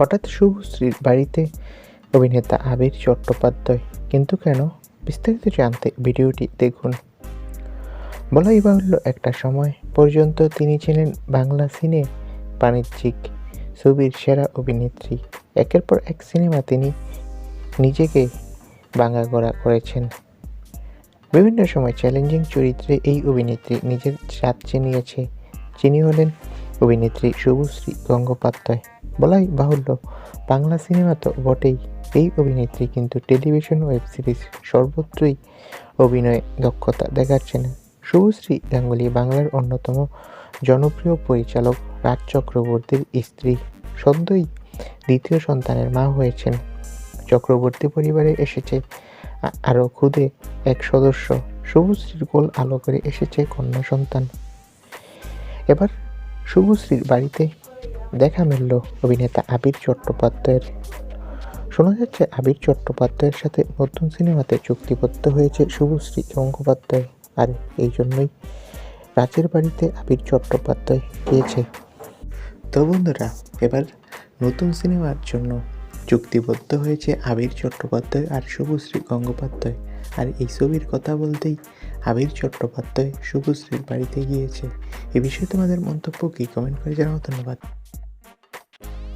হঠাৎ শুভশ্রীর বাড়িতে অভিনেতা আবির চট্টোপাধ্যায়। কিন্তু কেন? বিস্তারিত জানতে ভিডিওটি দেখুন। বলাই বাহুল্য একটা সময় পর্যন্ত তিনি ছিলেন বাংলা সিনে বাণিজ্যিক ছবির সেরা অভিনেত্রী। একের পর এক সিনেমা তিনি নিজেকে বাঙ্গা বাঙাগড়া করেছেন। বিভিন্ন সময় চ্যালেঞ্জিং চরিত্রে এই অভিনেত্রী নিজের স্বাদ চিনিয়েছে। যিনি হলেন অভিনেত্রী শুভশ্রী গঙ্গোপাধ্যায়। বলাই বাহুল্য। বাংলা সিনেমা তো বটেই। এই অভিনেত্রী কিন্তু টেলিভিশন ওয়েব সিরিজ সর্বত্রই অভিনয়ে দক্ষতা দেখাচ্ছেন। শুভশ্রী গাঙ্গুলি বাংলার অন্যতম জনপ্রিয় পরিচালক রাজ চক্রবর্তীর স্ত্রী সদ্যই দ্বিতীয় সন্তানের মা হয়েছেন। চক্রবর্তী পরিবারে এসেছে আরও খুদে এক সদস্য। শুভশ্রীর গোল আলো করে এসেছে কন্যা সন্তান। এবার শুভশ্রীর বাড়িতে দেখা মিলল অভিনেতা আবির চট্টোপাধ্যায়ের। শোনা যাচ্ছে আবির চট্টোপাধ্যায়ের সাথে নতুন সিনেমাতে চুক্তিবদ্ধ হয়েছে শুভশ্রী গঙ্গোপাধ্যায়। আর এই জন্যই রাজের বাড়িতে আবির চট্টোপাধ্যায় গিয়েছে। তো বন্ধুরা, এবার নতুন সিনেমার জন্য চুক্তিবদ্ধ হয়েছে আবির চট্টোপাধ্যায় আর শুভশ্রী গঙ্গোপাধ্যায়। আর এই ছবির কথা বলতেই আবির চট্টোপাধ্যায় শুভশ্রীর বাড়িতে গিয়েছে। এ বিষয়ে তোমাদের মন্তব্য কি? কমেন্ট করে জানাও ধন্যবাদ।